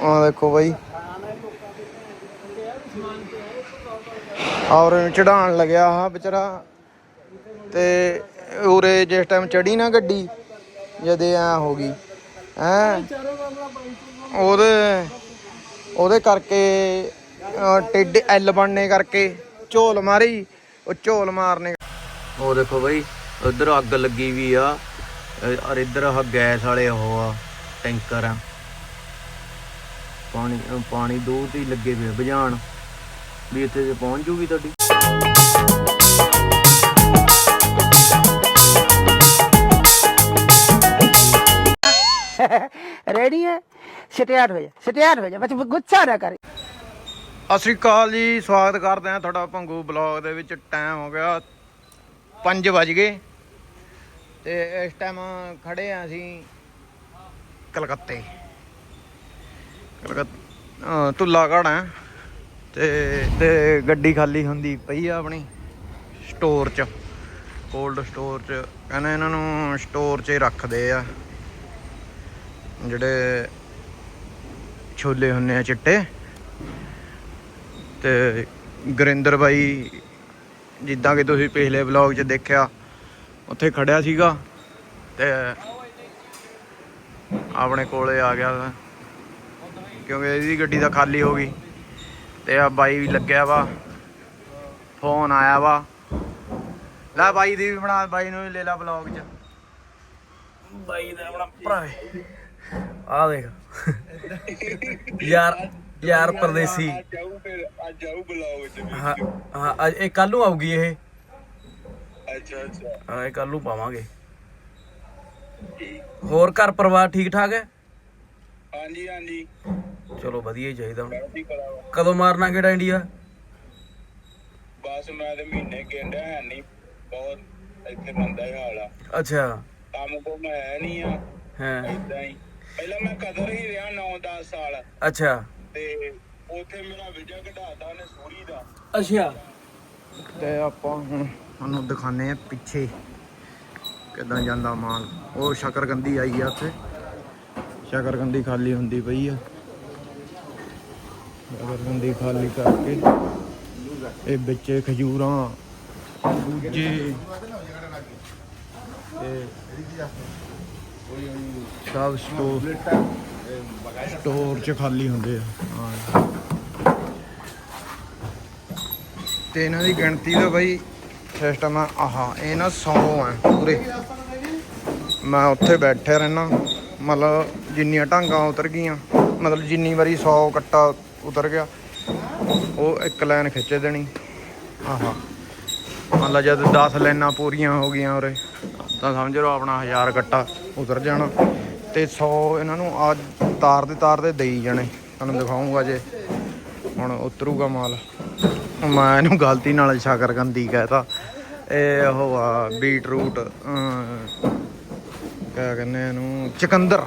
ਆ ਦੇਖੋ ਬਾਈ। ਔਰ ਚੜਾਣ ਲੱਗਿਆ ਆ ਵਿਚਾਰਾ। ਤੇ ਉਰੇ ਜਿਸ ਟਾਈਮ ਚੜੀ ਨਾ ਗੱਡੀ ਜਦੇ ਆ ਹੋ ਗਈ। ਹੈ? ਉਹਦੇ ਉਹਦੇ ਕਰਕੇ ਅਹ, ਟੇਢੇ ਐਲ ਬਣਨੇ ਕਰਕੇ ਝੋਲ ਮਾਰੀ ਉਹ ਝੋਲ ਮਾਰਨੇ ਉਹ ਦੇਖੋ ਬਈ ਉਧਰ ਅੱਗ ਲੱਗੀ ਵੀ ਆ। ਔਰ ਇੱਧਰ ਆਹ ਗੈਸ ਵਾਲੇ ਉਹ ਆ ਟੈਂਕਰ ਆ। ਪਾਣੀ ਪਾਣੀ ਦੋ ਤੇ ਲੱਗੇ ਹੋਏ ਬੁਝਾਣ ਵੀ ਇੱਥੇ ਤੇ ਪਹੁੰਚ ਜੂਗੀ ਤੁਹਾਡੀ। ਰੈਡੀ ਹੈ? ਸਟਿਆਰ ਹੋ ਜਾ ਸਟਿਆਰ ਹੋ ਜਾ ਬੱਚ ਗੁੱਸਾ ਨਾ ਕਰ। ਅਸੀਂ ਕਾਲ ਜੀ ਸਵਾਗਤ ਕਰਦੇ ਹਾਂ ਤੁਹਾਡਾ ਭੰਗੂ ਬਲੌਗ ਦੇ ਵਿੱਚ। ਟਾਈਮ ਹੋ ਗਿਆ 5 ਵਜ ਗਏ। ਤੇ ਇਸ ਟਾਈਮ ਖੜੇ ਆ ਅਸੀਂ ਕਲਕੱਤੇ। ਕਲਕੱਤਾ ਤੁੱਲਾ ਘਾੜਾ ਤੇ ਤੇ ਗੱਡੀ ਖਾਲੀ ਹੁੰਦੀ ਪਈ ਆ ਆਪਣੀ ਸਟੋਰ 'ਚ। ਕੋਲਡ ਸਟੋਰ 'ਚ। ਕਹਿੰਦੇ ਇਹਨਾਂ ਨੂੰ ਸਟੋਰ 'ਚ ਰੱਖਦੇ ਆ। ਜਿਹੜੇ ਛੋਲੇ ਹੁੰਨੇ ਆ ਚਿੱਟੇ। ਤੇ ਗੁਰਿੰਦਰ ਬਾਈ, ਜਿੱਦਾਂ ਕਿ ਤੁਸੀਂ ਪਿਛਲੇ ਵਲੌਗ 'ਚ ਦੇਖਿਆ, ਉੱਥੇ ਖੜਿਆ ਸੀਗਾ। ਤੇ ਆਪਣੇ ਕੋਲੇ ਆ ਗਿਆ। ਕਿਉਂਕਿ ਇਹਦੀ ਗੱਡੀ ਤਾਂ ਖਾਲੀ ਹੋ ਗਈ। ਤੇ ਆ ਬਾਈ ਵੀ ਲੱਗਿਆ ਵਾ। ਫੋਨ ਆਇਆ ਵਾ। ਲੈ ਬਾਈ ਦੀ ਵੀ ਬਣਾ ਬਾਈ ਨੂੰ ਵੀ ਲੈ ਲਾ ਵਲੌਗ 'ਚ। ਬਾਈ ਦਾ ਆਪਣਾ ਭਰਾ ਆ ਦੇਖ। ਯਾਰ ਯਾਰ ਪਰਦੇਸੀ। ਜਾਊ ਫਿਰ ਅੱਜ ਜਾਊ ਬਲੌਗ ਚ ਵੀ। ਹਾਂ ਹਾਂ ਅੱਜ ਇਹ ਕੱਲ ਨੂੰ ਆਊਗੀ ਇਹ। ਅੱਛਾ ਅੱਛਾ। ਹਾਂ ਇਹ ਕੱਲ ਨੂੰ ਪਾਵਾਂਗੇ। ਹੋਰ ਘਰ ਪਰਿਵਾਰ ਠੀਕ ਠਾਕ ਹੈ? ਹਾਂਜੀ ਹਾਂਜੀ। ਚਲੋ ਵਧੀਆ ਹੀ ਚਾਹੀਦਾ ਹੁਣ। ਚੜ੍ਹਦੀ ਕਲਾ ਵਾ। ਕਦੋਂ ਮਾਰਨਾ ਕਿਹੜਾ ਇੰਡੀਆ? ਬਸ ਮੈਂ ਤੇ ਮਹੀਨੇ ਗੇਂਦਾ ਹੈ ਨਹੀਂ ਬਹੁਤ ਇੱਥੇ ਮੰਦਾ ਹੀ ਹਾਲ ਆ। ਅੱਛਾ। ਕੰਮ ਕੋ ਮੈਂ ਹੈ ਨਹੀਂ ਆ ਹਾਂ। ਇਦਾਂ ਹੀ। ਪਹਿਲਾਂ ਮੈਂ ਕਦਰ ਹੀ ਰਿਹਾ 9-10 ਸਾਲ। ਅੱਛਾ। ਤੇ ਉੱਥੇ ਮੇਰਾ ਵੀਜ਼ਾ ਕਢਾਤਾ ਉਹਨੇ ਸੂਰੀ ਦਾ। ਅੱਛਾ। ਤੇ ਆਪਾਂ ਹੁਣ ਤੁਹਾਨੂੰ ਦਿਖਾਣੇ ਆ ਪਿੱਛੇ ਕਿਦਾਂ ਜਾਂਦਾ ਮਾਲ। ਉਹ ਸ਼ਕਰਗੰਦੀ ਆਈ ਆ ਉੱਥੇ। ਸ਼ਕਰਗੰਦੀ ਖਾਲੀ ਹੁੰਦੀ ਪਈ ਆ। ਸ਼ਕਰਗੰਦੀ ਖਾਲੀ ਕਰਕੇ। ਇਹ ਵਿੱਚ ਖਜੂਰਾਂ ਦੂਜੇ ਤੇ ਸਭ ਸਟੋਰ ਸਟੋਰ ਚ ਖਾਲੀ ਹੁੰਦੇ ਆ। ਹਾਂ। ਤੇ ਇਹਨਾਂ ਦੀ ਗਿਣਤੀ ਦਾ ਬਈ ਸਿਸਟਮ ਆ, ਆਹਾ, ਇਹ ਨਾ 100 ਆ ਪੂਰੇ। ਮੈਂ ਉੱਥੇ ਬੈਠਿਆ ਰਹਿਣਾ ਮਤਲਬ ਜਿੰਨੀਆਂ ਢਾਂਗਾਂ ਉਤਰ ਗਈਆਂ, ਮਤਲਬ ਜਿੰਨੀ ਵਾਰੀ 100 ਕੱਟਾ ਉਤਰ ਗਿਆ। ਉਹ ਇੱਕ ਲਾਈਨ ਖਿੱਚ ਦੇਣੀ। ਆਹਾ। ਮੰਨ ਲਾ ਜਦ 10 ਲਾਈਨਾਂ ਪੂਰੀਆਂ ਹੋ ਗਈਆਂ ਉਰੇ, ਤਾਂ ਸਮਝ ਲਓ ਆਪਣਾ 1000 ਕੱਟਾ ਉਤਰ ਜਾਣਾ। ਤੇ 100 ਇਹਨਾਂ ਨੂੰ ਆ ਤਾਰ ਦੇ ਤਾਰ ਦੇ ਦੇਈ ਜਾਣੇ। ਤੁਹਾਨੂੰ ਦਿਖਾਉਂਗਾ ਜੇ ਹੁਣ ਉਤਰੂਗਾ ਮਾਲ। ਮੈਂ ਇਹਨੂੰ ਗਲਤੀ ਨਾਲ ਸ਼ਾਕਰਕੰਦੀ ਕਹਿਤਾ। ਇਹ ਉਹ ਆ ਬੀਟ ਰੂਟ ਕਿਆ ਕਹਿੰਦੇ ਇਹਨੂੰ? ਚਕੰਦਰ।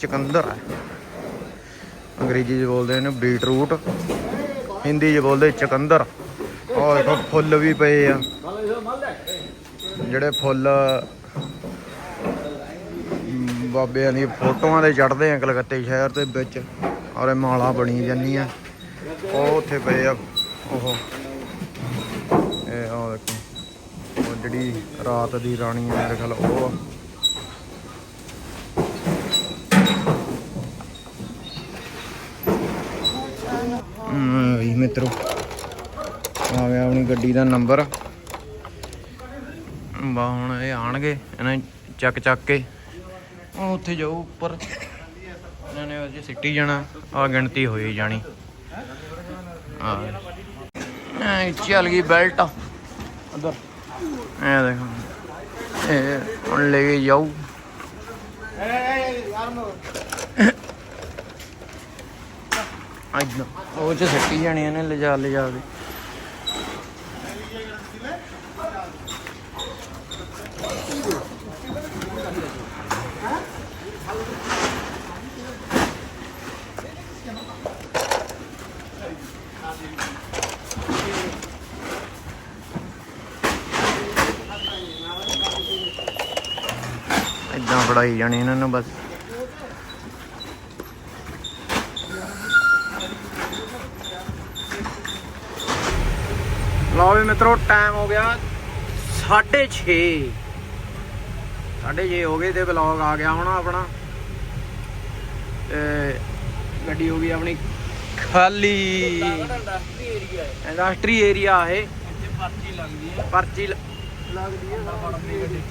ਚਕੰਦਰ ਹੈ ਅੰਗਰੇਜ਼ੀ 'ਚ ਬੋਲਦੇ ਇਹਨੂੰ ਬੀਟਰੂਟ, ਹਿੰਦੀ 'ਚ ਬੋਲਦੇ ਚਕੰਦਰ। ਔਰ ਦੇਖੋ, ਫੁੱਲ ਵੀ ਪਏ ਆ। ਜਿਹੜੇ ਫੁੱਲ ਬਾਬਿਆਂ ਦੀ ਫੋਟੋਆਂ ਦੇ ਚੜਦੇ ਆ ਕਲਕੱਤੇ ਸ਼ਹਿਰ ਦੇ ਵਿੱਚ ਔਰ ਇਹ ਮਾਲਾ ਬਣੀ ਜਾਂਦੀਆਂ। ਉਹ ਉੱਥੇ ਪਏ ਆ, ਉਹ। ਇਹ ਉਹ ਦੇਖੋ ਜਿਹੜੀ ਰਾਤ ਦੀ ਰਾਣੀ ਆ, ਮੇਰੇ ਖਿਆਲ ਉਹ ਆ। ਵੀ ਮਿੱਤਰੋ। ਆ ਗਿਆ ਆਪਣੀ ਗੱਡੀ ਦਾ ਨੰਬਰ। ਬਾ, ਹੁਣ ਇਹ ਆਣਗੇ, ਇਹਨਾਂ ਨੇ ਚੱਕ ਚੱਕ ਕੇ। ਉਹ ਉੱਥੇ ਜਾਊ ਉੱਪਰ। ਇਹਨਾਂ ਨੇ ਅਜੇ ਸਿੱਟੀ ਜਾਣਾ, ਆ ਗਿਣਤੀ ਹੋਈ ਜਾਣੀ। ਆ ਐ ਚੱਲ ਗਈ ਬੈਲਟ। ਉਧਰ। ਐ ਦੇਖੋ। ਇਹ ਹੁਣ ਲੈ ਕੇ ਜਾਊ। ਅੱਜ ਉਹ ਚ ਸਿੱਟੀ ਜਾਣੀ ਇਹਨੇ ਲਿਜਾ ਲਿਜਾ ਕੇ ਇਦਾਂ ਫੜਾਈ ਜਾਣੀ ਇਹਨਾਂ ਨੂੰ ਬਸ ਲਓ ਵੀ ਮਿੱਤਰੋ ਟਾਈਮ ਹੋ ਗਿਆ 6:30 6:30 ਹੋ ਗਏ ਤੇ ਵਲੌਗ ਆ ਗਿਆ ਹੁਣ ਆਪਣਾ। ਤੇ ਗੱਡੀ ਹੋ ਗਈ ਆਪਣੀ ਖਾਲੀ। ਇੰਡਸਟਰੀ ਏਰੀਆ ਇਹ। ਪਰਚੀ ਲੱਗਦੀ ਹੈ ਪਰਚੀ ਲੱਗਦੀ ਹੈ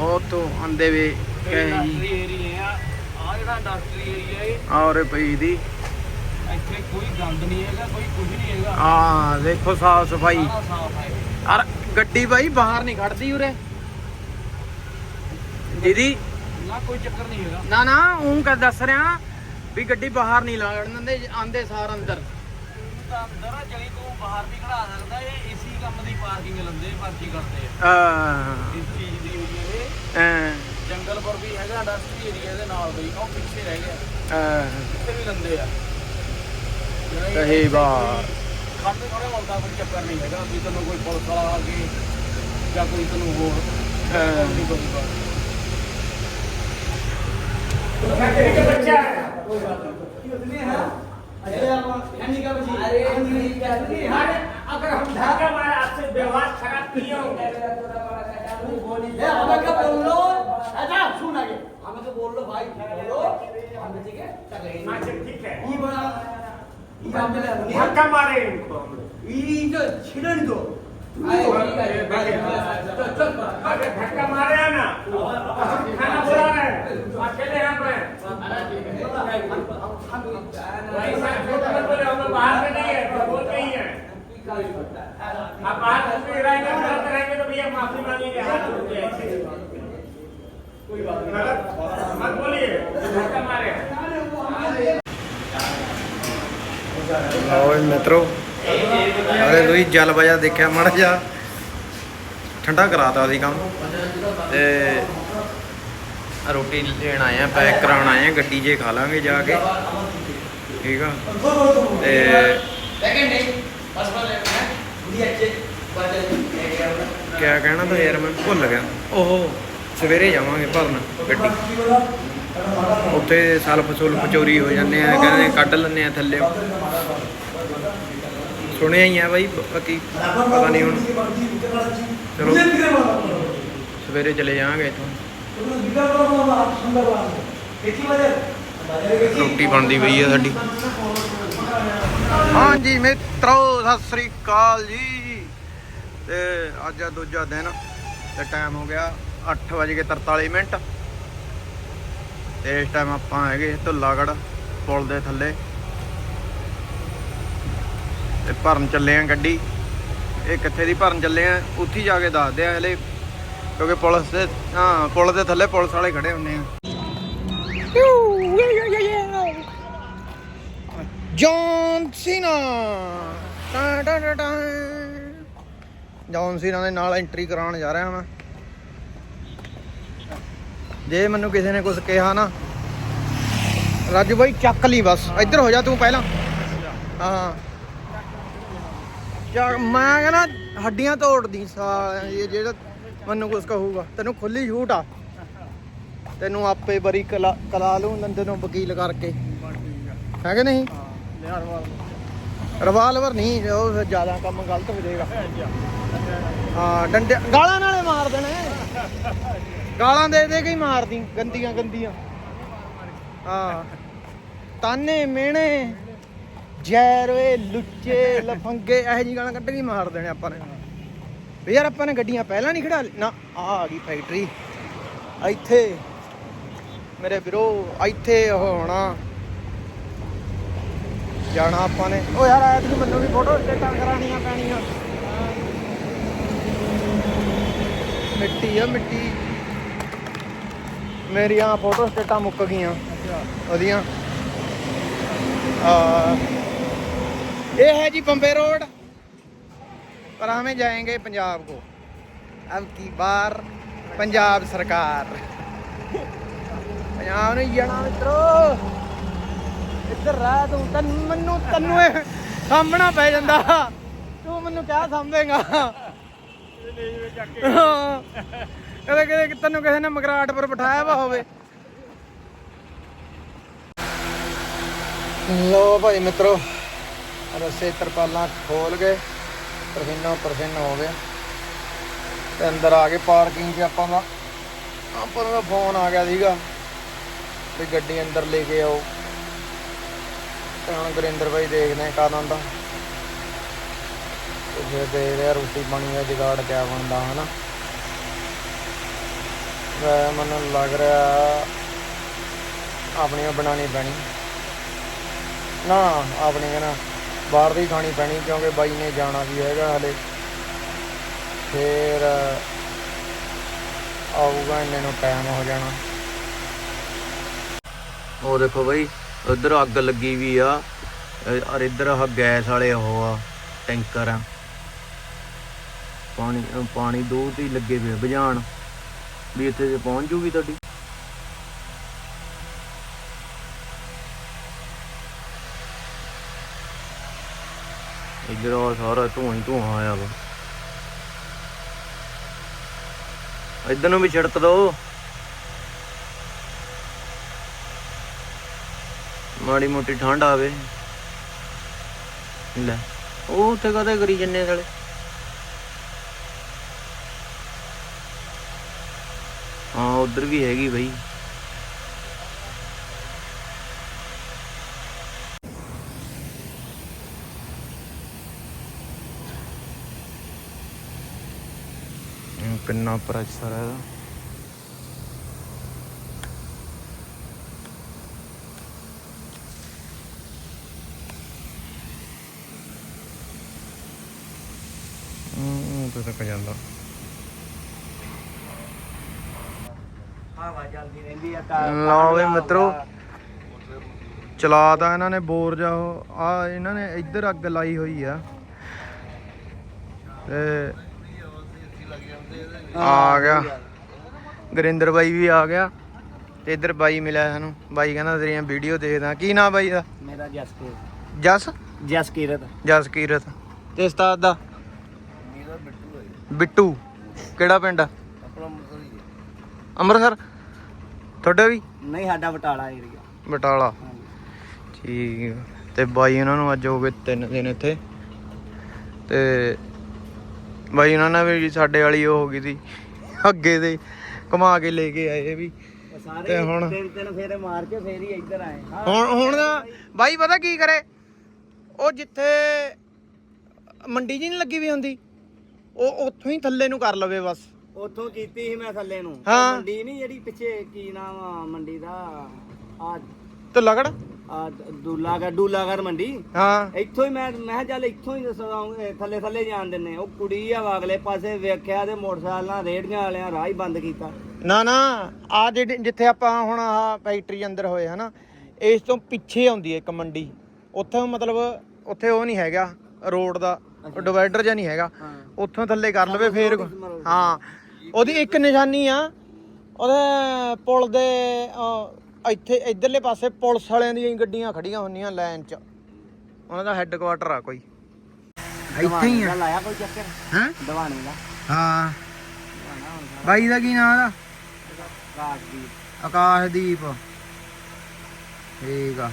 ਉਹ ਤੋਂ ਆਂਦੇ ਵੇ ਕਹੇ ਇੰਡਸਟਰੀ ਜੀ। ਏਰੀਆ ਆ। ਆ ਜਿਹੜਾ ਇੰਡਸਟਰੀ ਏਰੀਆ ਹੈ ਔਰ ਪਈ ਦੀ। ਇੱਥੇ ਕੋਈ ਗੰਦ ਨਹੀਂ ਹੈਗਾ ਕੋਈ ਕੁਝ ਨਹੀਂ ਹੈਗਾ। ਆ ਦੇਖੋ ਸਾਫ਼ ਸਫ਼ਾਈ। ਸਾਰਾ ਸਾਫ਼ ਹੈ ਅਰ ਗੱਡੀ ਬਾਈ ਬਾਹਰ ਨਹੀਂ ਖੜਦੀ ਉਰੇ। ਦੀਦੀ? ਨਾ ਕੋਈ ਚੱਕਰ ਨਹੀਂ ਹੈਗਾ। ਨਾ ਨਾ ਉਹ ਕਹ ਦੱਸ ਰਿਹਾ ਵੀ ਗੱਡੀ ਬਾਹਰ ਨਹੀਂ ਲਾਣ ਦਿੰਦੇ ਆਂਦੇ ਸਾਰ ਅੰਦਰ। ਤਾਂ ਅੰਦਰ ਆ ਜਲੀ ਤੋਂ ਬਾਹਰ ਵੀ ਖੜਾ ਸਕਦਾ ਇਹ ਇਸੀ ਕੰਮ ਦੀ ਪਾਰਕਿੰਗ ਲੰਦੇ ਪਰਚੀ ਕਰਦੇ ਆ। ਆ ਇਸ ਚੀਜ਼ ਦੀ ਹੋਈ ਇਹ। ਐ ਜੰਗਲਪੁਰ ਵੀ ਹੈਗਾ ਇੰਡਸਟਰੀ ਏਰੀਆ ਦੇ ਨਾਲ ਬਈ ਉਹ ਪਿੱਛੇ ਰਹਿ ਗਿਆ। ਇੱਥੇ ਵੀ ਲੰਦੇ ਆ। ਸਹੀ ਬਾਤ ਖਾਂਦੇ ਥੋੜੇ ਮਿਲਦਾ ਕੋਈ ਚੱਕਰ ਨਹੀਂ ਹੈਗਾ ਵੀ ਤੈਨੂੰ ਕੋਈ ਪੁਲਿਸ ਵਾਲਾ ਆ ਕੇ ਜਾਂ ਕੋਈ ਤੈਨੂੰ ਹੋਰ ਹਾਂ। ਨਹੀਂ ਕਰੂਗਾ अगर हम धागा मारे आपसे व्यवहार खराब किए होंगे हमें क्या बोल लो अच्छा सुन आगे हमें तो बोल लो भाई बोलो हम ठीक है ठीक है ये बड़ा ये हम धक्का मारे इनको ये जो छिड़न दो अरे धक्का मारे है ना खाना बुला रहे हैं अकेले हम हैं भाई साहब जो मत बोले हम लोग बाहर में नहीं है तो बोलते ही हैं आप बाहर में रहेंगे गलत रहेंगे तो भैया माफी मांगेंगे हाथ जोड़ के ऐसे कोई बात नहीं मत बोलिए धक्का मारे ਵੀ ਮਿੱਤਰੋ। ਅਰੇ ਤੁਸੀਂ ਜਲ ਵਜਾ ਦੇਖਿਆ ਮਾੜਾ ਜਾ ਠੰਡਾ ਕਰਾਤਾ ਸੀ ਕੰਮ। ਤੇ ਰੋਟੀ ਲੈਣ ਆਏ ਆ ਪੈਕ ਕਰਾਉਣ ਆਏ ਆ ਗੱਡੀ 'ਚ ਖਾ ਲਾਂਗੇ ਜਾ ਕੇ। ਠੀਕ ਆ? ਤੇ ਕਿਆ ਕਹਿਣਾ ਤਾਂ ਯਾਰ ਮੈਂ ਭੁੱਲ ਗਿਆ। ਉਹ ਸਵੇਰੇ ਜਾਵਾਂਗੇ ਭਰਨ ਗੱਡੀ। ਉੱਥੇ ਸਲਫ ਸੁਲਫ ਚੋਰੀ ਹੋ ਜਾਂਦੇ ਆ, ਕਹਿੰਦੇ ਕੱਢ ਲੈਂਦੇ ਆ ਥੱਲੇ। ਸੁਣਿਆ ਹੀ ਆ ਬਾਈ, ਬਾਕੀ ਪਤਾ ਨਹੀਂ ਹੁਣ। ਚਲੋ, ਸਵੇਰੇ ਚਲੇ ਜਾਵਾਂਗੇ ਇੱਥੋਂ। ਰੋਟੀ ਬਣਦੀ ਪਈ ਆ ਸਾਡੀ। ਹਾਂਜੀ ਮਿੱਤਰੋ, ਸਤਿ ਸ੍ਰੀ ਅਕਾਲ ਜੀ। ਤੇ ਅੱਜ ਆ ਦੂਜਾ ਦਿਨ, ਤੇ ਟਾਈਮ ਹੋ ਗਿਆ 8:43 ਮਿੰਟ। ਤੇ ਇਸ ਟਾਈਮ ਆਪਾਂ ਹੈਗੇ ਧੁੱਲਾਗੜ ਪੁਲ ਦੇ ਥੱਲੇ। ਤੇ ਭਰਨ ਚੱਲੇ ਆ ਗੱਡੀ। ਇਹ ਕਿੱਥੇ ਦੀ ਭਰਨ ਚੱਲੇ ਆ? ਉੱਥੇ ਜਾ ਕੇ ਦੱਸਦੇ ਆ ਹਲੇ। ਕਿਉਂਕਿ ਪੁਲਿਸ ਦੇ ਹਾਂ, ਪੁਲ ਦੇ ਥੱਲੇ ਪੁਲਿਸ ਵਾਲੇ ਖੜੇ ਹੁੰਦੇ ਆ। ਜੌਨ ਸੀਨਾ। ਟਾ ਟਾ ਟਾ ਜੌਨ ਸੀਨਾ ਦੇ ਨਾਲ ਐਂਟਰੀ ਕਰਾਉਣ ਜਾ ਰਿਹਾ ਮੈਂ ਜੇ ਮੈਨੂੰ ਕਿਸੇ ਨੇ ਕੁਝ ਕਿਹਾ ਨਾ ਰਾਜੂ ਬਾਈ ਚੱਕ ਲਈ ਬਸ। ਇੱਧਰ ਹੋ ਜਾ ਤੂੰ ਪਹਿਲਾਂ। ਹਾਂ। ਚੱਕ ਮੈਂ ਕਹਿੰਦਾ ਹੱਡੀਆਂ ਤੋੜਦੀ ਸਾਲਿਆਂ ਦੀ ਇਹ ਜਿਹੜਾ ਮੈਨੂੰ ਕੁਝ ਕਹੂਗਾ। ਤੈਨੂੰ ਖੁੱਲੀ ਛੂਟ ਆ। ਤੈਨੂੰ ਆਪੇ ਬਰੀ ਕਲਾ ਕਲਾ ਲੂੰ ਨੰਦੇ ਨੂੰ ਵਕੀਲ ਕਰਕੇ। ਹੈ ਕਿ ਨਹੀਂ? ਰਿਵਾਲਵਰ। ਨਹੀਂ ਉਹ ਜ਼ਿਆਦਾ ਕੰਮ ਗਲਤ ਹੋ ਜਾਏਗਾ। ਹਾਂ ਡੰਡੇ ਗਾਲਾਂ ਨਾਲੇ ਮਾਰ ਦੇਣੇ। ਗਾਲਾਂ ਦੇ ਦੇ ਕੇ ਹੀ ਮਾਰਦੀ, ਗੰਦੀਆਂ ਗੰਦੀਆਂ। ਹਾਂ। ਤਾਨੇ ਮਿਹਣੇ ਜੈਰਵੇ, ਲੁੱਚੇ, ਲਫੰਗੇ, ਇਹੋ ਜੀ ਗਾਲਾਂ ਕੱਢ ਕੇ ਹੀ ਮਾਰ ਦੇਣੇ ਆਪਾਂ ਨੇ। ਵੀ ਯਾਰ ਆਪਾਂ ਨੇ ਗੱਡੀਆਂ ਪਹਿਲਾਂ ਨਹੀਂ ਖੜਾ ਨਾ ਆ ਆ ਗਈ ਫੈਕਟਰੀ। ਇੱਥੇ ਮੇਰੇ ਵੀਰੋ, ਇੱਥੇ ਉਹ ਹੋਣਾ। ਜਾਣਾ ਆਪਾਂ ਨੇ। ਉਹ ਯਾਰ ਆਇਆ ਤੁਸੀਂ ਮੈਨੂੰ ਵੀ ਫੋਟੋ ਸਟੇਟਾਂ ਕਰਾਉਣੀਆਂ ਪੈਣੀਆਂ। ਮਿੱਟੀ ਆ, ਮਿੱਟੀ। ਮੇਰੀਆਂ ਫੋਟੋ ਸਟੇਟਾਂ ਮੁੱਕ ਗਈਆਂ ਉਹਦੀਆਂ ਆ ਇਹ ਹੈ ਜੀ ਬੰਬੇ रोड पर हमें जाएंगे पंजाब को अब की बार पंजाब सरकार ਪੰਜਾਬ ਨੂੰ ਜਾਣਾ ਮਿੱਤਰੋ ਇੱਧਰ ਰਹਿ ਤੂੰ ਤੈਨੂੰ ਮੈਨੂੰ ਤੈਨੂੰ ਇਹ ਸਾਹਮਣਾ ਪੈ ਜਾਂਦਾ ਤੂੰ ਮੈਨੂੰ ਕਿਆ ਸਾਂਭੇਗਾ ਕਦੇ ਕਦੇ ਤੈਨੂੰ ਕਿਸੇ ਨੇ ਮਗਰਾਟ ਪਰ ਬਿਠਾਇਆ ਵਾ ਹੋਵੇ। ਲੋ ਭਾਈ ਮਿੱਤਰੋ, ਰਸੇ ਤਰਪਾਲਾਂ ਖੋਲ ਗਏ ਪਰਸੀਨਾ ਪਰਸੀਨਾ ਹੋ ਗਿਆ ਤੇ ਅੰਦਰ ਆ ਕੇ ਪਾਰਕਿੰਗ 'ਚ ਆਪਾਂ ਦਾ ਆਪਾਂ ਦਾ ਫੋਨ ਆ ਗਿਆ ਸੀਗਾ ਵੀ ਗੱਡੀ ਅੰਦਰ ਲੈ ਕੇ ਆਓ। ਤੇ ਹੁਣ ਗੁਰਿੰਦਰ ਭਾਈ ਦੇਖਦੇ ਆ ਕਦ ਆਉਂਦਾ ਤੇ ਫਿਰ ਦੇਖਦੇ ਆ ਰੋਟੀ ਪਾਣੀ ਦਾ ਜੁਗਾੜ ਕਿਆ ਬਣਦਾ, ਹਨਾ। ਮੈਨੂੰ ਲੱਗ ਰਿਹਾ ਆਪਣੀਆਂ ਬਣਾਉਣੀ ਪੈਣੀ। ਨਾ ਆਪਣੀ ਨਾ, ਬਾਹਰ ਦੀ ਖਾਣੀ ਪੈਣੀ ਕਿਉਂਕਿ ਬਾਈ ਨੇ ਜਾਣਾ ਵੀ ਹੈਗਾ ਹਲੇ। ਫੇਰ ਆਊਗਾ ਇੰਨੇ ਨੂੰ ਟਾਈਮ ਹੋ ਜਾਣਾ। ਉਹ ਦੇਖੋ ਬਈ, ਉਧਰ ਅੱਗ ਲੱਗੀ ਵੀ ਆ। ਔਰ ਇੱਧਰ ਆ ਗੈਸ ਵਾਲੇ ਉਹ ਆ, ਟੈਂਕਰ ਆ। ਪਾਣੀ ਪਾਣੀ ਦੂਰ ਤੇ ਲੱਗੇ ਪਏ ਆ ਵੀ ਇੱਥੇ ਜੇ ਪਹੁੰਚ ਜੂਗੀ ਤੁਹਾਡੀ? ਇੱਧਰ ਆ ਸਾਰਾ ਧੂਆਂ ਹੀ ਧੂਆਂ ਆਇਆ ਵਾ। ਇੱਧਰ ਨੂੰ ਵੀ ਛਿੜਕ ਦੋ। ਮਾੜੀ ਮੋਟੀ ਠੰਡ ਆਵੇ। ਲੈ, ਉਹ ਉੱਥੇ ਕਦੇ ਕਰੀ ਜੰਨੇ ਸਾਲੇ ਹਾਂ ਉਧਰ ਵੀ ਹੈਗੀ ਬਈ। ਇਹ ਕਿੰਨਾ ਪ੍ਰੈਸ਼ਰ ਹੈ ਇਹਦਾ ਹੂੰ ਤੇ ਤੱਕ ਜਾਂਦਾ ਰਹਿੰਦੀ ਆ ਲਓ ਵੀ ਮਿੱਤਰੋ ਚਲਾ ਤਾਂ ਇਹਨਾਂ ਨੇ ਬੋਰ ਜਾ ਆ ਇਹਨਾਂ ਨੇ ਇੱਧਰ ਅੱਗ ਲਾਈ ਹੋਈ ਆ। ਤੇ ਆ ਗਿਆ। ਗੁਰਿੰਦਰ ਬਾਈ ਵੀ ਆ ਗਿਆ। ਤੇ ਇੱਧਰ ਬਾਈ ਮਿਲਿਆ ਸਾਨੂੰ। ਬਾਈ ਕਹਿੰਦਾ ਤੇਰੀਆਂ ਵੀਡੀਓ ਦੇਖਦਾ ਕੀ ਨਾਮ ਬਾਈ ਦਾ? ਮੇਰਾ ਜਸਕੀਰ ਜਸ? ਜਸਕੀਰਤ ਜਸਕੀਰਤ ਤੇ ਉਸਤਾਦ ਦਾ? ਬਿੱਟੂ ਕਿਹੜਾ ਪਿੰਡ ਆ? ਆਪਣਾ ਅੰਮ੍ਰਿਤਸਰ? ਤੁਹਾਡਾ ਵੀ? ਨਹੀਂ ਸਾਡਾ ਬਟਾਲਾ ਏਰੀਆ ਬਟਾਲਾ। ਠੀਕ ਆ। ਤੇ ਬਾਈ ਉਹਨਾਂ ਨੂੰ ਅੱਜ ਹੋ ਗਏ 3 ਦਿਨ ਇੱਥੇ। ਤੇ ਬਾਈ ਉਹਨਾਂ ਨੇ ਵੀ ਸਾਡੇ ਵਾਲੀ ਉਹ ਹੋ ਗਈ ਸੀ। ਅੱਗੇ ਦੇ ਘੁਮਾ ਕੇ ਲੈ ਕੇ ਆਏ ਵੀ। ਤੇ ਹੁਣ- ਤਿੰਨ ਤਿੰਨ ਫੇਰੇ ਮਾਰ ਕੇ ਫੇਰ ਹੀ ਇੱਧਰ ਆਏ। ਹਾਂ। ਹੁਣ ਹੁਣ ਨਾ ਬਾਈ ਪਤਾ ਕੀ ਕਰੇ? ਉਹ ਜਿੱਥੇ ਮੰਡੀ ਜੀ ਨਹੀਂ ਲੱਗੀ ਵੀ ਹੁੰਦੀ ਉਹ ਉੱਥੋਂ ਹੀ ਥੱਲੇ ਨੂੰ ਕਰ ਲਵੇ ਬਸ। ਉੱਥੋਂ ਕੀਤੀ ਸੀ ਮੈਂ ਥੱਲੇ ਨੂੰ। ਹਾਂ। ਮੰਡੀ ਨਹੀਂ ਜਿਹੜੀ ਪਿੱਛੇ ਕੀ ਨਾਮ ਆ ਮੰਡੀ ਦਾ? ਆ ਤੇ ਲਗੜ? ਆ ਦੂਲਾਗਰ ਦੂਲਾਗਰ ਮੰਡੀ। ਹਾਂ। ਇੱਥੋਂ ਹੀ ਮੈਂ ਮੈਂ ਕਿਹਾ ਚੱਲ ਇੱਥੋਂ ਹੀ ਦੱਸਾਂ ਥੱਲੇ ਥੱਲੇ ਜਾਣ ਦਿੰਨੇ ਉਹ ਕੁੜੀ ਆ ਅਗਲੇ ਪਾਸੇ ਵੇਖਿਆ ਤੇ ਮੋਟਰਸਾਈਕਲ ਨਾਲ ਰੇੜੀਆਂ ਵਾਲਿਆਂ ਰਾਹ ਹੀ ਬੰਦ ਕੀਤਾ। ਨਾ ਨਾ ਆ ਜਿਹੜੇ ਜਿੱਥੇ ਆਪਾਂ ਹੁਣ ਆਹ ਫੈਕਟਰੀ ਅੰਦਰ ਹੋਏ ਹਨਾ ਇਸ ਤੋਂ ਪਿੱਛੇ ਆਉਂਦੀ ਹੈ ਇੱਕ ਮੰਡੀ। ਉੱਥੇ ਮਤਲਬ ਉੱਥੇ ਉਹ ਨਹੀਂ ਹੈਗਾ ਰੋਡ ਦਾ ਡਿਵਾਈਡਰ ਜਿਹਾ ਨਹੀਂ ਹੈਗਾ। ਹਾਂ। ਉੱਥੋਂ ਥੱਲੇ ਕਰ ਲਵੇ ਫੇਰ ਹਾਂ। ਉਹਦੀ ਇੱਕ ਨਿਸ਼ਾਨੀ ਆ ਉਹਦੇ ਪੁਲ ਦੇ ਅਹ, ਇੱਥੇ ਇਧਰਲੇ ਪਾਸੇ ਪੁਲਿਸ ਵਾਲਿਆਂ ਦੀਆਂ ਹੀ ਗੱਡੀਆਂ ਖੜੀਆਂ ਹੁੰਦੀਆਂ ਲਾਈਨ 'ਚ। ਉਹਨਾਂ ਦਾ ਹੈੱਡਕੁਆਟਰ ਆ ਕੋਈ। ਇੱਥੇ ਹੀ ਆ। ਲਾਇਆ ਕੋਈ ਚੱਕਰ? ਹੈ? ਦਵਾਣੇ ਦਾ। ਹਾਂ। ਬਾਈ ਦਾ ਕੀ ਨਾਮ ਦਾ ਰਾਜ ਦੀ ਆਕਾਸ਼ਦੀਪ। ਠੀਕ ਆ।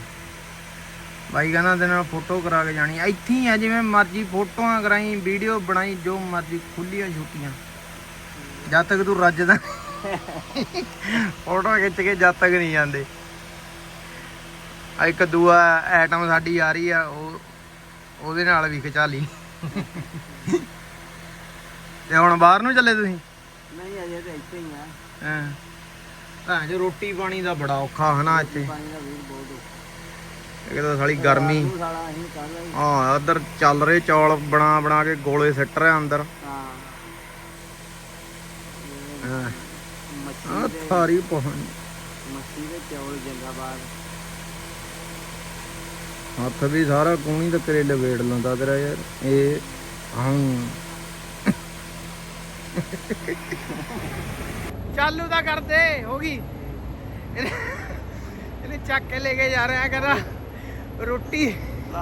ਬਾਈ ਕਹਿੰਦਾ ਤੇ ਨਾਲ ਫੋਟੋ ਕਰਾ ਕੇ ਜਾਣੀ ਆ। ਇੱਥੇ ਹੀ ਆ ਜਿਵੇਂ ਮਰਜ਼ੀ ਫੋਟੋਆਂ ਕਰਾਈ ਵੀਡੀਓ ਬਣਾਈ ਜੋ ਮਰਜ਼ੀ ਖੁੱਲੀਆਂ ਛੁੱਟੀਆਂ ਜਦ ਤੱਕ ਤੂੰ ਰੱਜਦਾ ਫੋਟੋ ਖਿੱਚ ਕੇ ਜਦ ਤੱਕ ਨਹੀਂ ਜਾਂਦੇ। ਆ ਇੱਕ ਦੂਆ ਐਟਮ ਸਾਡੀ ਆ ਰਹੀ ਆ ਉਹ ਉਹਦੇ ਨਾਲ ਵੀ ਖਿਚਾ ਲਈ। ਤੇ ਹੁਣ ਬਾਹਰ ਨੂੰ ਚੱਲੇ ਤੁਸੀਂ? ਨਹੀਂ ਅਜੇ ਤੇ ਇੱਥੇ ਹੀ ਆ। ਹਾਂ। ਭੈਣ ਜੋ ਰੋਟੀ ਪਾਣੀ ਦਾ ਬੜਾ ਔਖਾ ਹਨਾ ਇੱਥੇ। ਪਾਣੀ ਦਾ ਬਹੁਤ ਇੱਕ ਤਾਂ ਸਾਲੀ ਗਰਮੀ। ਹਾਂ ਉਧਰ ਚੱਲ ਰਹੇ ਚੌਲ ਬਣਾ ਬਣਾ ਕੇ ਗੋਲੇ ਸਿੱਟ ਰਿਹਾ ਅੰਦਰ ਹਾਂ ਹਾਂ ਮੱਛੀ ਆ ਦੇ ਥਾਰੀ ਪਹੁੰਚ। ਦੇ ਚੌਲ ਜਿੰਦਾਬਾਦ ਹੱਥ ਵੀ ਸਾਰਾ ਕੂਣੀ ਤੇ ਕਰੇ ਲਵੇੜ ਲੰਦਾ ਤੇਰਾ ਯਾਰ। ਇਹ ਹਾਂ। ਚਾਲੂ ਤਾਂ ਕਰਦੇ ਹੋ ਗਈ। ਇਹਨੇ ਚੱਕ ਕੇ ਲੈ ਕੇ ਜਾ ਰਿਹਾ ਕਹਿੰਦਾ ਰੋਟੀ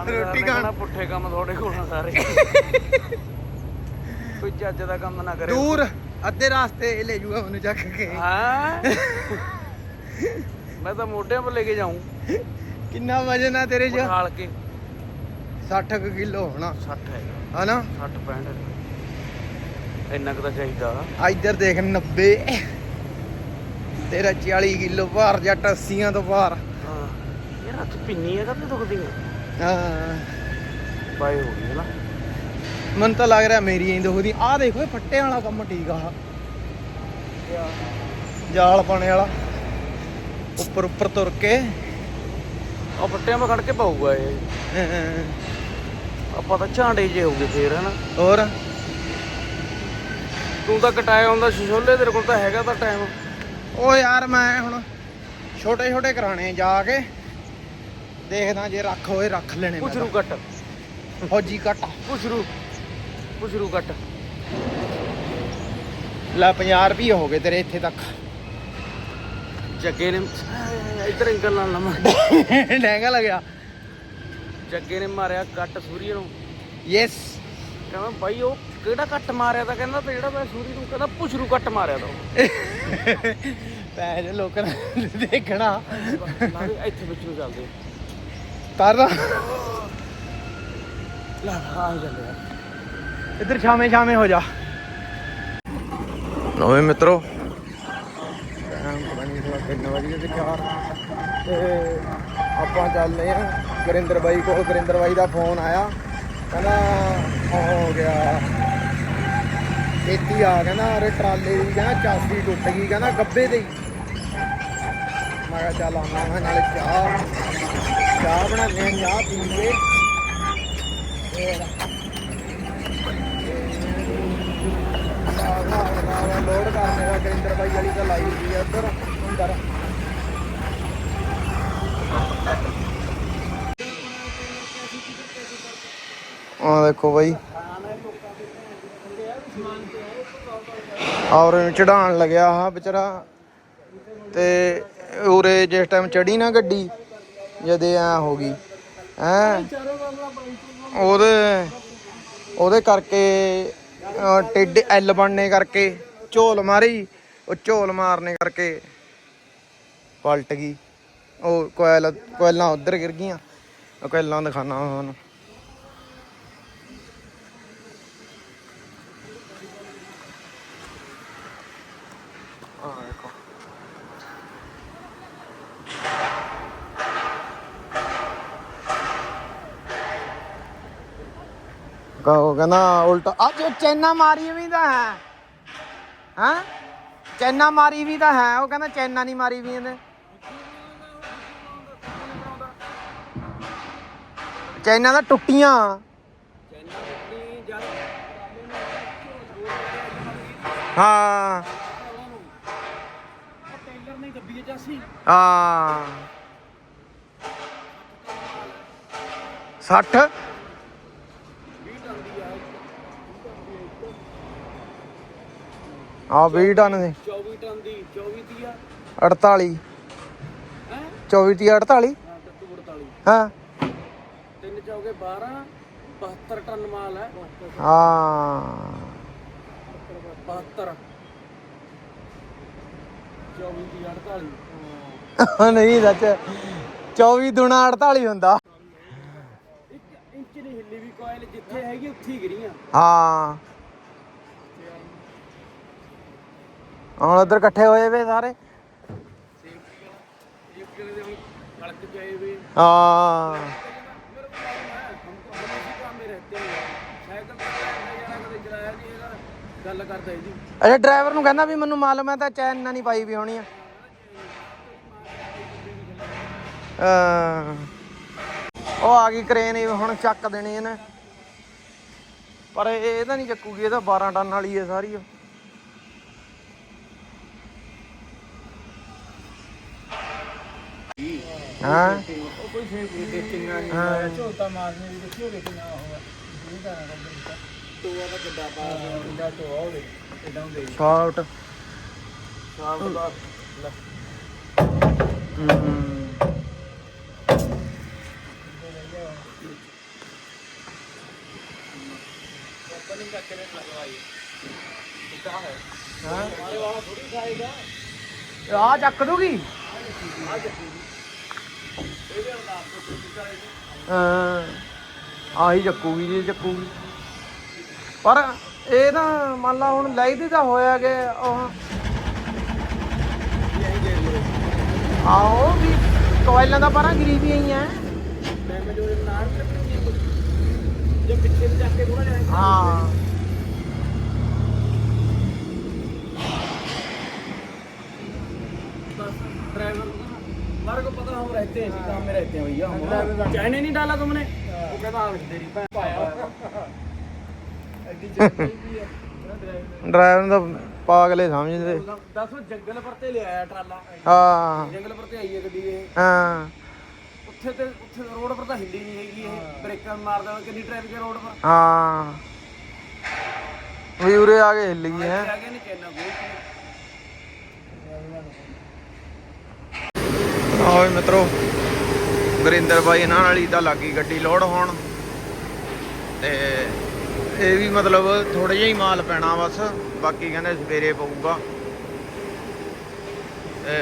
ਰੋਟੀ ਖਾਣ। ਪੁੱਠੇ ਕੰਮ ਤੁਹਾਡੇ ਕੋਲ ਸਾਰੇ। ਕੋਈ ਚੱਜ ਦਾ ਕੰਮ ਨਾ ਕਰੇ। ਦੂਰ। ਅੱਧੇ ਰਾਸਤੇ ਇਹ ਲੈ ਜੂਗਾ ਉਹਨੂੰ ਚੱਕ ਕੇ। ਹਾਂ? ਮੈਂ ਤਾਂ ਮੋਢਿਆਂ 'ਤੇ ਲੈ ਕੇ ਜਾਊਂ। ਕਿੰਨਾ ਵਜਨ ਆ ਤੇਰੇ 'ਚ? ਉਠਾਲ ਕੇ। 60 ਕਿਲੋ ਹੋਣਾ। 60 ਹੈਗਾ ਹਨਾ? 60 65 ਇੰਨਾ ਕੁ ਤਾਂ ਚਾਹੀਦਾ। ਆ ਇੱਧਰ ਦੇਖ 90 ਤੇਰਾ 40 ਕਿਲੋ ਭਾਰ ਜੱਟ 80 ਤੋਂ ਭਾਰ। ਹਾਂ। ਯਾਰ ਹੱਥ ਪਿੰਨੀ ਹੈ ਕਦੇ ਦੁਖਦੀ ਹੈ। ਹਾਂ ਬਾਈ ਹੋ ਗਈ ਹੈ ਨਾ। ਮੈਨੂੰ ਤਾਂ ਲੱਗ ਰਿਹਾ ਮੇਰੀ ਇੰਦ ਉਹਦੀ ਆਹ ਦੇਖੋ ਇਹ ਫੱਟੇ ਵਾਲਾ ਕੰਮ ਠੀਕ ਆ। ਜਾਲ ਪਾਣੇ ਵਾਲਾ। ਉੱਪਰ ਉੱਪਰ ਤੁਰ ਕੇ। ਆ ਫੱਟਿਆਂ 'ਮਾ ਖੜ ਕੇ ਪਾਊਗਾ ਇਹ। ਆਪਾਂ ਤਾਂ ਝਾਂਡੇ ਜੇ ਹੋਗੇ ਫੇਰ ਹਨਾ? ਹੋਰ? ਤੂੰ ਤਾਂ ਕਟਾਇਆ ਹੁੰਦਾ ਸ਼ਿਸ਼ੋਲੇ ਤੇਰੇ ਕੋਲ ਤਾਂ ਹੈਗਾ ਤਾਂ ਟਾਈਮ ਉਹ ਯਾਰ ਮੈਂ ਹੁਣ ਛੋਟੇ ਛੋਟੇ ਕਰਾਣੇ ਜਾ ਕੇ। ਦੇਖਦਾ ਜੇ ਰੱਖ ਹੋਏ ਰੱਖ ਲੈਣੇ ਪੁਛਰੂ ਕੱਟ ਤਾਂ। ਫੌਜੀ ਕੱਟ ਪੁਛਰੂ ਪੁਛਰੂ ਕੱਟ। ਲੈ 50 ਰੁਪਏ ਹੋ ਗਏ ਤੇਰੇ ਇੱਥੇ ਤੱਕ। ਜੱਗੇ ਨੇ ਇੱਧਰ ਇੰਗਲ ਨਾਲ ਲਮਾ ਲਹਿੰਗਾ ਲੱਗਿਆ। ਜੱਗੇ ਨੇ ਮਾਰਿਆ ਕੱਟ ਸੂਰੀ ਨੂੰ। ਯੈਸ ਕਹਿੰਦਾ ਬਾਈ ਉਹ ਕਿਹੜਾ ਕੱਟ ਮਾਰਿਆ ਤਾਂ ਕਹਿੰਦਾ ਤੇ ਜਿਹੜਾ ਮੈਂ ਸੂਰੀ ਨੂੰ ਕਹਿੰਦਾ ਪੁਛਰੂ ਕੱਟ ਮਾਰਿਆ ਤਾ ਪੈਸੇ ਲੋਕਾਂ ਨੇ ਦੇਖਣਾ। ਇੱਥੇ ਵਿੱਚ ਨੂੰ ਚੱਲਦੇ। ਕਰਦਾ। ਲੈ ਆ ਜਾਂਦੇ ਆ। ਇੱਧਰ ਛਾਵੇਂ ਛਾਵੇਂ ਹੋ ਜਾ। ਨਵੇਂ ਮਿੱਤਰੋ। ਆਪਾਂ ਚੱਲਦੇ ਆ ਗੁਰਿੰਦਰ ਬਾਈ ਕੋਲ ਗੁਰਿੰਦਰ ਬਾਈ ਦਾ ਫੋਨ ਆਇਆ। ਕਹਿੰਦਾ ਹੋ ਗਿਆ। ਖੇਤੀ ਆ ਕਹਿੰਦਾ ਅਰੇ ਟਰਾਲੇ ਦੀ ਕਹਿੰਦਾ ਚਾਸੀ ਟੁੱਟ ਗਈ ਕਹਿੰਦਾ ਗੱਬੇ ਦੇ ਹੀ। ਮੈਂ ਕਿਹਾ ਚੱਲ ਆਉਣਾ ਮੈਂ ਨਾਲੇ ਚਾਹ। ਚਾਹ ਬਣਾਉਂਦੇ ਆ ਚਾਹ ਪੀਂਦੇ। ਤੇ ਲੋਡ ਕਰਨੇ ਦਾ ਗਰਿੰਦਰ ਬਾਈ ਵਾਲੀ ਤਾਂ ਲਾਈ ਹੋਈ ਆ ਉੱਧਰ ਅੰਦਰ। ਆ ਦੇਖੋ ਬਾਈ। ਔਰ ਇਹਨੂੰ ਚੜਾਉਣ ਲੱਗਿਆ ਆ ਵਿਚਾਰਾ। ਤੇ ਉਰੇ ਜਿਸ ਟਾਈਮ ਚੜੀ ਨਾ ਗੱਡੀ, ਜਦੇ ਆ ਹੋ ਗਈ। ਹੈ? ਉਹਦੇ ਉਹਦੇ ਕਰਕੇ ਟਿੱਡ ਐਲ ਬਣਨੇ ਕਰਕੇ। ਝੋਲ ਮਾਰੀ, ਉਹ ਝੋਲ ਮਾਰਨੇ ਕਰਕੇ ਪਲਟ ਗਈ। ਉਹ ਕੋਇਲ, ਕੋਇਲਾਂ ਉਧਰ ਗਿਰ ਗਈਆਂ। ਉਹ ਕੋਇਲਾਂ ਦਿਖਾਣਾ ਤੁਹਾਨੂੰ। ਕਹੋ, ਕਹਿੰਦਾ ਉਲਟਾ, ਅੱਜ ਚੈਨਾ ਮਾਰੀ ਵੀ ਤਾਂ ਹੈ। ਹਾਂ? ਚੈਨਾ ਮਾਰੀ ਵੀ ਤਾਂ ਹੈ, ਉਹ ਕਹਿੰਦਾ ਚੈਨਾ ਨਹੀਂ ਮਾਰੀ ਵੀ ਇਹਨੇ। ਚੈਨਾ ਦਾ ਟੁੱਟੀਆਂ। ਹਾਂ। ਟੇਲਰ ਨੇ ਗੱਬੀ ਚਾਸੀ ਹਾਂ। 60 ਆ 20 ਟਨ ਦੇ। 24 ਟਨ ਦੀ 24 ਦੀ ਆ। 48 ਹੈ? 24 ਤੀ 48 ਹਾਂ ਟੱਟੂ 48 ਹਾਂ। ਤਿੰਨ ਚੌਕੇ 12 72 ਟਨ ਮਾਲ ਹੈ। ਹਾਂ। 72 24 ਦੀ 48 ਨਹੀਂ ਸੱਚ। 24 ਦੁਣਾ 48 ਹੁੰਦਾ। ਇੰਚ ਨਹੀਂ ਹਿੱਲੀ ਵੀ ਕੋਇਲ ਜਿੱਥੇ ਹੈਗੀ ਉੱਥੇ ਹੀ ਗਿਰੀਆਂ। ਹਾਂ। ਹੁਣ ਉਧਰ ਇਕੱਠੇ ਹੋਏ ਵੇ ਸਾਰੇ। ਹਾਂ। ਡਰਾਈਵਰ ਨੂੰ ਕਹਿੰਦਾ ਵੀ ਮੈਨੂੰ ਮਾਲਮ ਹੈ ਤਾਂ ਚੈਨ ਨਾ ਨਹੀਂ ਪਾਈ ਵੀ ਹੋਣੀ ਆ। ਉਹ ਆ ਗਈ ਕ੍ਰੇਨ, ਇਹ ਹੁਣ ਚੱਕ ਦੇਣੀ ਇਹਨੇ। ਪਰ ਇਹ ਤਾਂ ਨਹੀਂ ਚੱਕੂਗੀ, ਇਹ ਤਾਂ 12 ਟਨ ਵਾਲੀ ਹੈ ਸਾਰੀ ਉਹ। ਹਾਂ ਉਹ ਕੋਈ ਫੇਰ ਟੈਸਟਿੰਗ ਆ ਨਹੀਂ ਹਾਂ ਆਹੀ ਚੱਕੂਗੀ ਜੀ ਚੱਕੂਗੀ। ਪਰ ਇਹ ਨਾ ਮੰਨ ਲਾ ਹੁਣ ਲਾਈਦੀ ਤਾਂ ਹੋਇਆ ਕਿ ਉਹ ਆਓ ਵੀ ਕੋਇਲਾਂ ਦਾ ਪਰਾਂ ਗਰੀਬੀ ਹੀ ਆ ਜੇ ਪਿੱਛੇ ਨੂੰ ਚੱਕ ਕੇ ਥੋੜਾ ਜਿਹਾ ਹਾਂ। रहते हैं इसी काम में रहते हैं भैया हम चाइने नहीं डाला तुमने वो कहता हाँ तेरी भैन पाया ਡਰਾਈਵਰ ਦਾ ਪਾਗਲੇ ਸਮਝਦੇ दस जंगल पर ते ले आया ट्राला ਹਾਂ ਜੰਗਲ ਪਰ ਤੇ ਆਈ ਹੈ ਗੱਡੀ ਇਹ ਹਾਂ ਉੱਥੇ ਤੇ ਉੱਥੇ ਰੋਡ ਪਰ ਤਾਂ ਹਿੱਲੀ ਨਹੀਂ ਹੈਗੀ ਇਹ ਬ੍ਰੇਕਾਂ ਮਾਰ ਦੇਣਾ ਕਿੰਨੀ ਟ੍ਰੈਫਿਕ ਹੈ ਰੋਡ ਪਰ ਹਾਂ ਵੀ ਉਰੇ ਆ ਕੇ ਹਿੱਲ ਗਈ ਹੈ ਆ ਗਿਆ ਨਹੀਂ ਚੈਨਾ ਕੋਈ ਆਹੋ ਜੀ ਮਿੱਤਰੋ ਗੁਰਿੰਦਰ ਬਾਈ ਇਹਨਾਂ ਨਾਲ ਹੀ ਤਾਂ ਲੱਗੀ ਗੱਡੀ ਲੋਡ ਹੋਣ। ਤੇ ਇਹ ਵੀ ਮਤਲਬ ਥੋੜਾ ਜਿਹਾ ਹੀ ਮਾਲ ਪੈਣਾ ਬਸ, ਬਾਕੀ ਕਹਿੰਦੇ ਸਵੇਰੇ ਪਊਗਾ। ਤੇ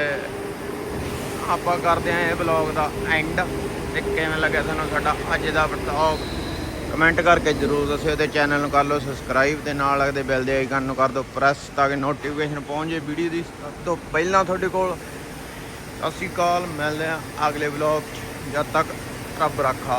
ਆਪਾਂ ਕਰਦੇ ਆਂ ਇਹ ਬਲੌਗ ਦਾ ਐਂਡ ਤੇ ਕਿਵੇਂ ਲੱਗਿਆ ਤੁਹਾਨੂੰ ਸਾਡਾ ਅੱਜ ਦਾ ਬਲੌਗ ਕਮੈਂਟ ਕਰਕੇ ਜਰੂਰ ਦੱਸਿਓ ਤੇ ਚੈਨਲ ਨੂੰ ਕਰ ਲਓ ਸਬਸਕ੍ਰਾਈਬ ਤੇ ਨਾਲ ਲੱਗਦੇ ਬੈਲ ਦੇ ਆਈਕਨ ਨੂੰ ਕਰ ਦਿਓ। ਪ੍ਰੈਸ ਤਾਂ ਕਿ ਨੋਟੀਫਿਕੇਸ਼ਨ ਪਹੁੰਚ ਜੇ ਵੀਡੀਓ ਦੀ। ਸਭ ਤੋਂ ਪਹਿਲਾਂ ਤੁਹਾਡੇ ਕੋਲ ਸਤਿ ਸ਼੍ਰੀ ਅਕਾਲ ਮਿਲਦੇ ਆ ਅਗਲੇ ਵਲੌਗ 'ਚ। ਜਦ ਤੱਕ ਰੱਬ ਰੱਖਾ।